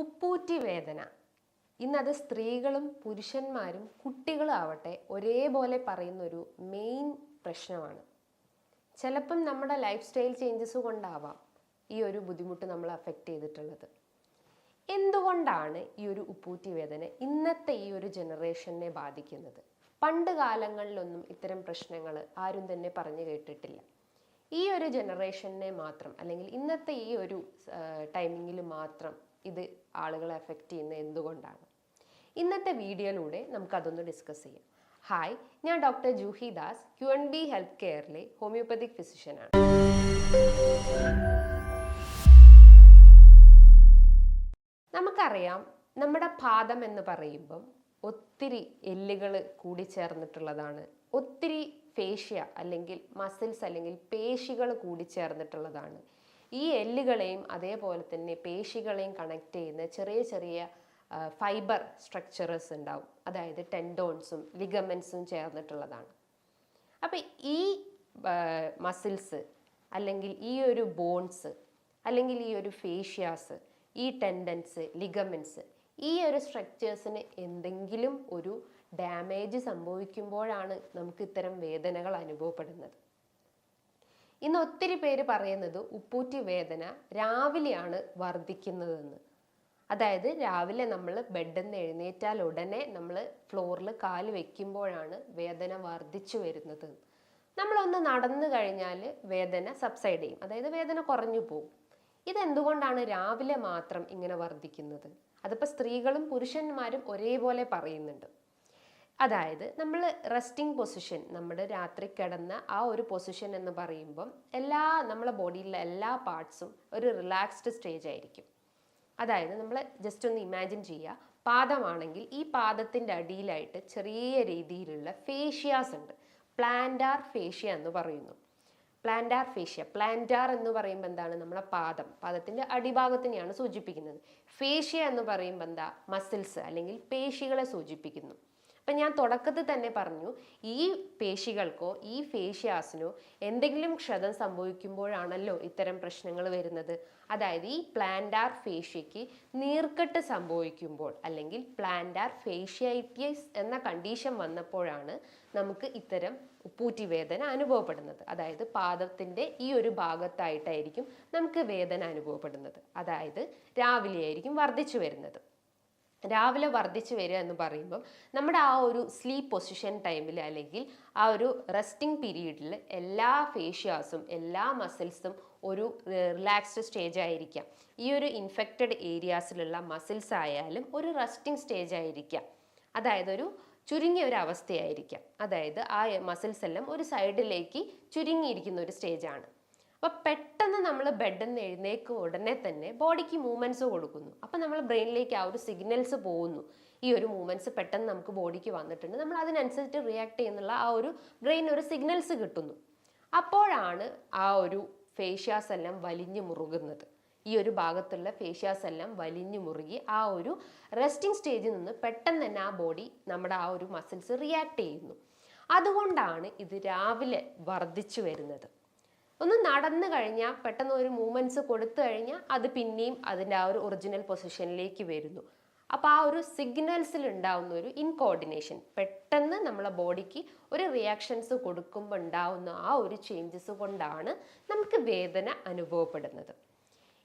ഉപ്പൂറ്റി വേദന. ഇന്നത് സ്ത്രീകളും പുരുഷന്മാരും കുട്ടികളും ആവട്ടെ ഒരേപോലെ പറയുന്ന ഒരു മെയിൻ പ്രശ്നമാണ്. ചിലപ്പം നമ്മുടെ ലൈഫ് സ്റ്റൈൽ ചേഞ്ചസ് കൊണ്ടാവാം ഈ ഒരു ബുദ്ധിമുട്ട് നമ്മൾ അഫക്റ്റ് ചെയ്തിട്ടുള്ളത്. എന്തുകൊണ്ടാണ് ഈ ഒരു ഉപ്പൂറ്റി വേദന ഇന്നത്തെ ഈ ഒരു ജനറേഷനെ ബാധിക്കുന്നത്? പണ്ട് കാലങ്ങളിലൊന്നും ഇത്തരം പ്രശ്നങ്ങൾ ആരും തന്നെ പറഞ്ഞു കേട്ടിട്ടില്ല. ഈ ഒരു ജനറേഷനെ മാത്രം അല്ലെങ്കിൽ ഇന്നത്തെ ഈ ഒരു ടൈമിങ്ങിൽ മാത്രം ഇത് ആളുകളെ അഫക്റ്റ് ചെയ്യുന്നത് എന്തുകൊണ്ടാണ്? ഇന്നത്തെ വീഡിയോയിലൂടെ നമുക്കതൊന്ന് ഡിസ്കസ് ചെയ്യാം. ഹായ് ഞാൻ doctor Juhi Das Q N B health കെയറിലെ homeopathic ഫിസിഷ്യനാണ് നമുക്കറിയാം നമ്മുടെ പാദം എന്ന് പറയുമ്പം ഒത്തിരി എല്ലുകൾ കൂടിച്ചേർന്നിട്ടുള്ളതാണ് ഒത്തിരി ഫേഷ്യ അല്ലെങ്കിൽ മസിൽസ് അല്ലെങ്കിൽ പേശികൾ കൂടിച്ചേർന്നിട്ടുള്ളതാണ് ഈ എല്ലുകളെയും അതേപോലെ തന്നെ പേശികളെയും കണക്ട് ചെയ്യുന്ന ചെറിയ ചെറിയ ഫൈബർ സ്ട്രക്ചറേഴ്സ് ഉണ്ടാവും. അതായത് ടെൻഡോൺസും ലിഗമെൻസും ചേർന്നിട്ടുള്ളതാണ്. അപ്പം ഈ മസിൽസ് അല്ലെങ്കിൽ ഈ ഒരു ബോൺസ് അല്ലെങ്കിൽ ഈ ഒരു ഫേഷ്യാസ് ഈ ടെൻഡൻസ് ലിഗമെൻസ് ഈ ഒരു സ്ട്രക്ചേഴ്സിന് എന്തെങ്കിലും ഒരു ഡാമേജ് സംഭവിക്കുമ്പോഴാണ് നമുക്ക് ഇത്തരം വേദനകൾ അനുഭവപ്പെടുന്നത്. ഇന്ന് ഒത്തിരി പേര് പറയുന്നത് ഉപ്പൂറ്റി വേദന രാവിലെയാണ് വർദ്ധിക്കുന്നതെന്ന്. അതായത് രാവിലെ നമ്മൾ ബെഡിൽ നിന്ന് എഴുന്നേറ്റാൽ ഉടനെ നമ്മൾ ഫ്ലോറിൽ കാൽ വെക്കുമ്പോഴാണ് വേദന വർദ്ധിച്ചു വരുന്നത്. നമ്മളൊന്ന് നടന്നു കഴിഞ്ഞാൽ വേദന സബ്സൈഡ് ചെയ്യും. അതായത് വേദന കുറഞ്ഞു പോകും. ഇതെന്തുകൊണ്ടാണ് രാവിലെ മാത്രം ഇങ്ങനെ വർദ്ധിക്കുന്നത്? അതിപ്പോൾ സ്ത്രീകളും പുരുഷന്മാരും ഒരേപോലെ പറയുന്നുണ്ട്. അതായത് നമ്മൾ റെസ്റ്റിംഗ് പൊസിഷൻ നമ്മുടെ രാത്രി കിടന്ന ആ ഒരു പൊസിഷൻ എന്ന് പറയുമ്പം എല്ലാ നമ്മളെ ബോഡിയിലെ എല്ലാ പാർട്സും ഒരു റിലാക്സ്ഡ് സ്റ്റേജ് ആയിരിക്കും. അതായത് നമ്മൾ ജസ്റ്റ് ഒന്ന് ഇമാജിൻ ചെയ്യുക പാദമാണെങ്കിൽ ഈ പാദത്തിന്റെ അടിയിലായിട്ട് ചെറിയ രീതിയിലുള്ള ഫേഷ്യാസ് ഉണ്ട്. പ്ലാന്റാർ ഫേഷ്യ എന്ന് പറയുന്നു. പ്ലാന്റാർ ഫേഷ്യ പ്ലാന്റാർ എന്ന് പറയുമ്പോൾ എന്താണ്? നമ്മളെ പാദം പാദത്തിന്റെ അടിഭാഗത്തിനെയാണ് സൂചിപ്പിക്കുന്നത്. ഫേഷ്യ എന്ന് പറയുമ്പോൾ എന്താ? മസിൽസ് അല്ലെങ്കിൽ പേശികളെ സൂചിപ്പിക്കുന്നു. അപ്പം ഞാൻ തുടക്കത്തിൽ തന്നെ പറഞ്ഞു ഈ പേശികൾക്കോ ഈ ഫേഷ്യാസിനോ എന്തെങ്കിലും ക്ഷതം സംഭവിക്കുമ്പോഴാണല്ലോ ഇത്തരം പ്രശ്നങ്ങൾ വരുന്നത്. അതായത് ഈ പ്ലാന്റാർ ഫേഷ്യയ്ക്ക് നീർക്കെട്ട് സംഭവിക്കുമ്പോൾ അല്ലെങ്കിൽ പ്ലാന്റാർ ഫേഷ്യൈറ്റിസ് എന്ന കണ്ടീഷൻ വന്നപ്പോഴാണ് നമുക്ക് ഇത്തരം ഉപ്പൂറ്റി വേദന അനുഭവപ്പെടുന്നത്. അതായത് പാദത്തിന്റെ ഈ ഒരു ഭാഗത്തായിട്ടായിരിക്കും നമുക്ക് വേദന അനുഭവപ്പെടുന്നത്. അതായത് രാവിലെയായിരിക്കും വർദ്ധിച്ചു വരുന്നത്. രാവിലെ വർദ്ധിച്ചു വരിക എന്ന് പറയുമ്പം നമ്മുടെ ആ ഒരു സ്ലീപ്പ് പൊസിഷൻ ടൈമിൽ അല്ലെങ്കിൽ ആ ഒരു റെസ്റ്റിംഗ് പീരീഡിൽ എല്ലാ ഫേഷ്യാസും എല്ലാ മസിൽസും ഒരു റിലാക്സ്ഡ് സ്റ്റേജ് ആയിരിക്കാം. ഈ ഒരു ഇൻഫെക്റ്റഡ് ഏരിയാസിലുള്ള മസിൽസ് ആയാലും ഒരു റെസ്റ്റിംഗ് സ്റ്റേജ് ആയിരിക്കാം. അതായത് ഒരു ചുരുങ്ങിയ ഒരു അവസ്ഥയായിരിക്കാം. അതായത് ആ മസിൽസ് എല്ലാം ഒരു സൈഡിലേക്ക് ചുരുങ്ങിയിരിക്കുന്ന ഒരു സ്റ്റേജാണ് അപ്പോൾ പെട്ടെന്ന് നമ്മൾ ബെഡിൽ നിന്ന് എഴുന്നേക്ക് ഉടനെ തന്നെ ബോഡിക്ക് മൂവ്മെന്റ്സ് കൊടുക്കുന്നു. അപ്പോൾ നമ്മൾ ബ്രെയിനിലേക്ക് ആ ഒരു സിഗ്നൽസ് പോകുന്നു. ഈ ഒരു മൂവ്മെന്റ്സ് പെട്ടെന്ന് നമുക്ക് ബോഡിക്ക് വന്നിട്ടുണ്ട്. നമ്മൾ അതിനനുസരിച്ച് റിയാക്ട് ചെയ്യുന്നുള്ള ആ ഒരു ബ്രെയിൻ ഒരു സിഗ്നൽസ് കിട്ടുന്നു. അപ്പോഴാണ് ആ ഒരു ഫേഷ്യാസ് എല്ലാം വലിഞ്ഞു മുറുകുന്നത്. ഈ ഒരു ഭാഗത്തുള്ള ഫേഷ്യാസ് എല്ലാം വലിഞ്ഞു മുറുകി ആ ഒരു റെസ്റ്റിംഗ് സ്റ്റേജിൽ നിന്ന് പെട്ടെന്ന് തന്നെ ആ ബോഡി നമ്മുടെ ആ ഒരു മസിൽസ് റിയാക്ട് ചെയ്യുന്നു. അതുകൊണ്ടാണ് ഇത് രാവിലെ വർദ്ധിച്ചു വരുന്നത്. ഒന്ന് നടന്നു കഴിഞ്ഞാൽ പെട്ടെന്ന് ഒരു മൂവ്മെന്റ്സ് കൊടുത്തു കഴിഞ്ഞാൽ അത് പിന്നെയും അതിന്റെ ആ ഒരു ഒറിജിനൽ പൊസിഷനിലേക്ക് വരുന്നു. അപ്പോൾ ആ ഒരു സിഗ്നൽസിൽ ഉണ്ടാവുന്ന ഒരു ഇൻകോർഡിനേഷൻ പെട്ടെന്ന് നമ്മളെ ബോഡിക്ക് ഒരു റിയാക്ഷൻസ് കൊടുക്കുമ്പോൾ ഉണ്ടാവുന്ന ആ ഒരു ചേഞ്ചസ് കൊണ്ടാണ് നമുക്ക് വേദന അനുഭവപ്പെടുന്നത്.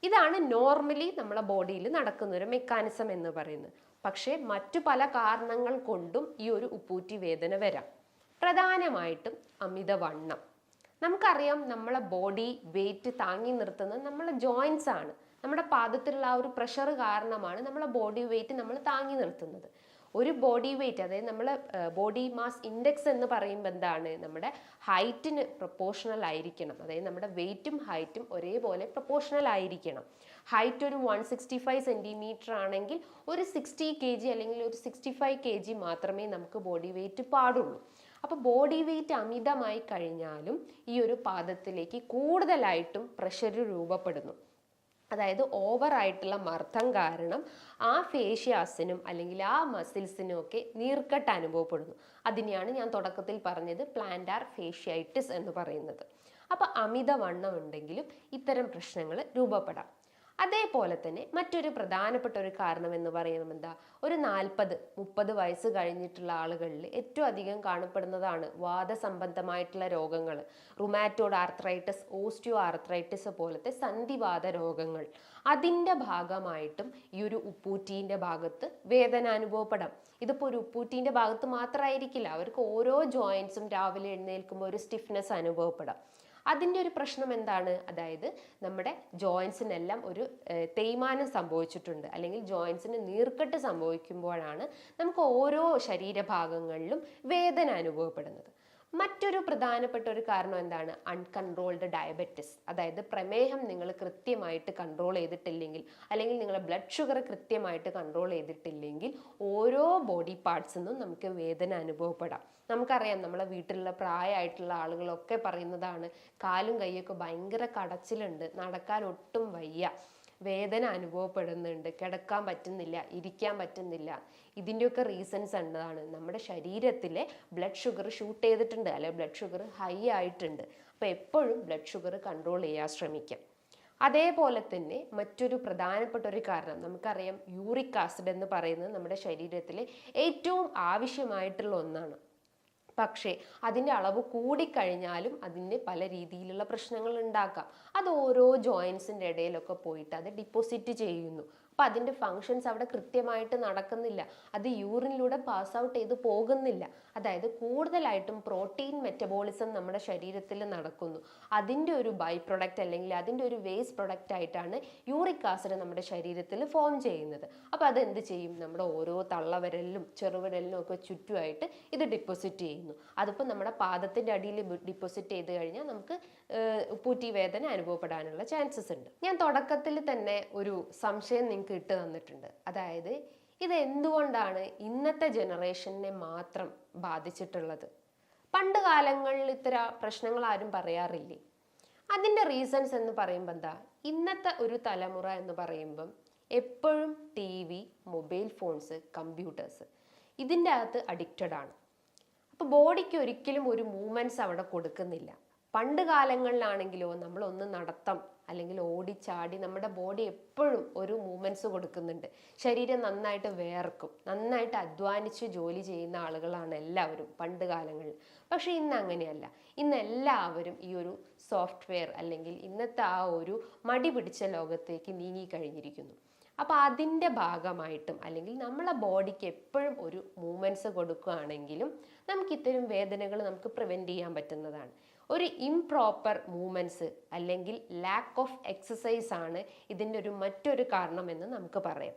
ഇതാണ് നോർമലി നമ്മളെ ബോഡിയിൽ നടക്കുന്ന ഒരു മെക്കാനിസം എന്ന് പറയുന്നത്. പക്ഷേ മറ്റു പല കാരണങ്ങൾ കൊണ്ടും ഈ ഒരു ഉപ്പൂറ്റി വേദന വരാം. പ്രധാനമായിട്ടും അമിതവണ്ണം. നമുക്കറിയാം നമ്മളെ ബോഡി വെയിറ്റ് താങ്ങി നിർത്തുന്നത് നമ്മളെ ജോയിൻസ് ആണ്. നമ്മുടെ പാദത്തിലുള്ള ആ ഒരു പ്രഷർ കാരണമാണ് നമ്മളെ ബോഡി വെയിറ്റ് നമ്മൾ താങ്ങി നിർത്തുന്നത്. ഒരു ബോഡി വെയിറ്റ് അതായത് നമ്മൾ ബോഡി മാസ് ഇൻഡെക്സ് എന്ന് പറയുമ്പോൾ എന്താണ്? നമ്മുടെ ഹൈറ്റിന് പ്രൊപ്പോഷണൽ ആയിരിക്കണം. അതായത് നമ്മുടെ വെയിറ്റും ഹൈറ്റും ഒരേപോലെ പ്രൊപ്പോഷണൽ ആയിരിക്കണം. ഹൈറ്റ് ഒരു വൺ സിക്സ്റ്റി ഫൈവ് സെന്റിമീറ്റർ ആണെങ്കിൽ ഒരു സിക്സ്റ്റി കെ ജി അല്ലെങ്കിൽ ഒരു സിക്സ്റ്റി ഫൈവ് കെ ജി മാത്രമേ നമുക്ക് ബോഡി വെയിറ്റ് പാടുള്ളൂ. അപ്പോൾ ബോഡി വെയിറ്റ് അമിതമായി കഴിഞ്ഞാലും ഈ ഒരു പാദത്തിലേക്ക് കൂടുതലായിട്ടും പ്രഷർ രൂപപ്പെടുന്നു. അതായത് ഓവറായിട്ടുള്ള മർദ്ദം കാരണം ആ ഫേഷ്യാസിനും അല്ലെങ്കിൽ ആ മസിൽസിനും ഒക്കെ നീർക്കെട്ട് അനുഭവപ്പെടുന്നു. അതിനെയാണ് ഞാൻ തുടക്കത്തിൽ പറഞ്ഞത് പ്ലാന്റാർ ഫേഷ്യൈറ്റിസ് എന്ന് പറയുന്നത്. അപ്പോൾ അമിതവണ്ണം ഉണ്ടെങ്കിലും ഇത്തരം പ്രശ്നങ്ങൾ രൂപപ്പെടാം. അതേപോലെ തന്നെ മറ്റൊരു പ്രധാനപ്പെട്ട ഒരു കാരണം എന്ന് പറയുന്നത് എന്താ? ഒരു നാൽപ്പത് മുപ്പത് വയസ്സ് കഴിഞ്ഞിട്ടുള്ള ആളുകളിൽ ഏറ്റവും അധികം കാണപ്പെടുന്നതാണ് വാദസംബന്ധമായിട്ടുള്ള രോഗങ്ങൾ. റുമാറ്റോഡ് ആർത്രൈറ്റിസ് ഓസ്റ്റിയോ ആർത്രൈറ്റിസ് പോലത്തെ സന്ധിവാദ രോഗങ്ങൾ. അതിന്റെ ഭാഗമായിട്ടും ഈ ഒരു ഉപ്പൂറ്റീന്റെ ഭാഗത്ത് വേദന അനുഭവപ്പെടാം ഇതിപ്പോൾ ഒരു ഉപ്പൂറ്റീന്റെ ഭാഗത്ത് മാത്രമായിരിക്കില്ല അവർക്ക് ഓരോ ജോയിൻസും രാവിലെ എഴുന്നേൽക്കുമ്പോൾ ഒരു സ്റ്റിഫ്നെസ് അനുഭവപ്പെടാം. അതിന്റെ ഒരു പ്രശ്നം എന്താണ്? അതായത് നമ്മുടെ ജോയിൻസിനെല്ലാം ഒരു തേയ്മാനം സംഭവിച്ചിട്ടുണ്ട്. അല്ലെങ്കിൽ ജോയിൻസിന് നീർക്കെട്ട് സംഭവിക്കുമ്പോഴാണ് നമുക്ക് ഓരോ ശരീരഭാഗങ്ങളിലും വേദന അനുഭവപ്പെടുന്നത്. മറ്റൊരു പ്രധാനപ്പെട്ട ഒരു കാരണം എന്താണ്? അൺകൺട്രോൾഡ് ഡയബറ്റിസ് അതായത് പ്രമേഹം നിങ്ങൾ കൃത്യമായിട്ട് കൺട്രോൾ ചെയ്തിട്ടില്ലെങ്കിൽ അല്ലെങ്കിൽ നിങ്ങളുടെ ബ്ലഡ് ഷുഗർ കൃത്യമായിട്ട് കൺട്രോൾ ചെയ്തിട്ടില്ലെങ്കിൽ ഓരോ ബോഡി പാർട്സിൽ നിന്നും നമുക്ക് വേദന അനുഭവപ്പെടാം. നമുക്കറിയാം നമ്മളെ വീട്ടിലുള്ള പ്രായമായിട്ടുള്ള ആളുകളൊക്കെ പറയുന്നതാണ് കാലും കൈയൊക്കെ ഭയങ്കര കടച്ചിലുണ്ട് നടക്കാൻ ഒട്ടും വയ്യ. വേദന അനുഭവപ്പെടുന്നുണ്ട്. കിടക്കാൻ പറ്റുന്നില്ല ഇരിക്കാൻ പറ്റുന്നില്ല. ഇതിന്റെയൊക്കെ റീസൺസ് എന്താണ് നമ്മുടെ ശരീരത്തിലെ ബ്ലഡ് ഷുഗർ ഷൂട്ട് ചെയ്തിട്ടുണ്ട്. അല്ലെ ബ്ലഡ് ഷുഗർ ഹൈ ആയിട്ടുണ്ട്. അപ്പോൾ എപ്പോഴും ബ്ലഡ് ഷുഗർ കൺട്രോൾ ചെയ്യാൻ ശ്രമിക്കാം. അതേപോലെ തന്നെ മറ്റൊരു പ്രധാനപ്പെട്ട ഒരു കാരണം നമുക്കറിയാം യൂറിക് ആസിഡ് എന്ന് പറയുന്നത് നമ്മുടെ ശരീരത്തിലെ ഏറ്റവും ആവശ്യമായിട്ടുള്ള ഒന്നാണ്. പക്ഷേ അതിന്റെ അളവ് കൂടിക്കഴിഞ്ഞാലും അതിന് പല രീതിയിലുള്ള പ്രശ്നങ്ങൾ ഉണ്ടാക്കാം. അത് ഓരോ ജോയിൻസിന്റെ ഇടയിലൊക്കെ പോയിട്ട് അത് ഡിപ്പോസിറ്റ് ചെയ്യുന്നു. അപ്പം അതിന്റെ ഫങ്ഷൻസ് അവിടെ കൃത്യമായിട്ട് നടക്കുന്നില്ല. അത് യൂറിനിലൂടെ പാസ് ഔട്ട് ചെയ്ത് പോകുന്നില്ല. അതായത് കൂടുതലായിട്ടും പ്രോട്ടീൻ മെറ്റബോളിസം നമ്മുടെ ശരീരത്തിൽ നടക്കുന്നു. അതിന്റെ ഒരു ബൈ പ്രൊഡക്റ്റ് അല്ലെങ്കിൽ അതിന്റെ ഒരു വേസ്റ്റ് പ്രൊഡക്റ്റ് ആയിട്ടാണ് യൂറിക് ആസിഡ് നമ്മുടെ ശരീരത്തിൽ ഫോം ചെയ്യുന്നത്. അപ്പോൾ അത് എന്ത് ചെയ്യും? നമ്മുടെ ഓരോ തള്ളവിരലിലും ചെറുവിരലിലും ഒക്കെ ചുറ്റുമായിട്ട് ഇത് ഡിപ്പോസിറ്റ് ചെയ്യുന്നു. അതിപ്പോൾ നമ്മുടെ പാദത്തിന്റെ അടിയിൽ ഡിപ്പോസിറ്റ് ചെയ്ത് കഴിഞ്ഞാൽ നമുക്ക് പൂറ്റി വേദന അനുഭവപ്പെടാനുള്ള ചാൻസസ് ഉണ്ട്. ഞാൻ തുടക്കത്തിൽ തന്നെ ഒരു സംശയം നിങ്ങൾക്ക് ഇട്ട് തന്നിട്ടുണ്ട്. അതായത് ഇത് എന്തുകൊണ്ടാണ് ഇന്നത്തെ ജനറേഷനെ മാത്രം ബാധിച്ചിട്ടുള്ളത്? പണ്ട് കാലങ്ങളിൽ ഇത്ര പ്രശ്നങ്ങൾ ആരും പറയാറില്ലേ? അതിന്റെ റീസൺസ് എന്ന് പറയുമ്പോൾ എന്താ? ഇന്നത്തെ ഒരു തലമുറ എന്ന് പറയുമ്പം എപ്പോഴും T V mobile phones computers ഇതിന്റെ അകത്ത് അഡിക്റ്റഡ് ആണ്. അപ്പോൾ ബോഡിക്ക് ഒരിക്കലും ഒരു മൂവ്മെന്റ്സ് അവിടെ കൊടുക്കുന്നില്ല. പണ്ട് കാലങ്ങളിലാണെങ്കിലോ നമ്മളൊന്ന് നടത്തം അല്ലെങ്കിൽ ഓടിച്ചാടി നമ്മുടെ ബോഡി എപ്പോഴും ഒരു മൂമെന്റ്സ് കൊടുക്കുന്നുണ്ട്. ശരീരം നന്നായിട്ട് വേർക്കും നന്നായിട്ട് അധ്വാനിച്ച് ജോലി ചെയ്യുന്ന ആളുകളാണ് എല്ലാവരും പണ്ട് കാലങ്ങളിൽ. പക്ഷേ ഇന്ന് അങ്ങനെയല്ല. ഇന്ന് എല്ലാവരും ഈ ഒരു സോഫ്റ്റ്വെയർ അല്ലെങ്കിൽ ഇന്നത്തെ ആ ഒരു മടി പിടിച്ച ലോകത്തേക്ക് നീങ്ങിക്കഴിഞ്ഞിരിക്കുന്നു അപ്പോൾ അതിന്റെ ഭാഗമായിട്ടും അല്ലെങ്കിൽ നമ്മളെ ബോഡിക്ക് എപ്പോഴും ഒരു മൂമെന്റ്സ് കൊടുക്കുകയാണെങ്കിലും നമുക്ക് ഇത്തരം വേദനകൾ നമുക്ക് പ്രിവെന്റ് ചെയ്യാൻ പറ്റുന്നതാണ്. ഒരു ഇംപ്രോപ്പർ മൂവ്മെന്റ്സ് അല്ലെങ്കിൽ ലാക്ക് ഓഫ് എക്സസൈസ് ആണ് ഇതിന്റെ ഒരു മറ്റൊരു കാരണമെന്ന് നമുക്ക് പറയാം.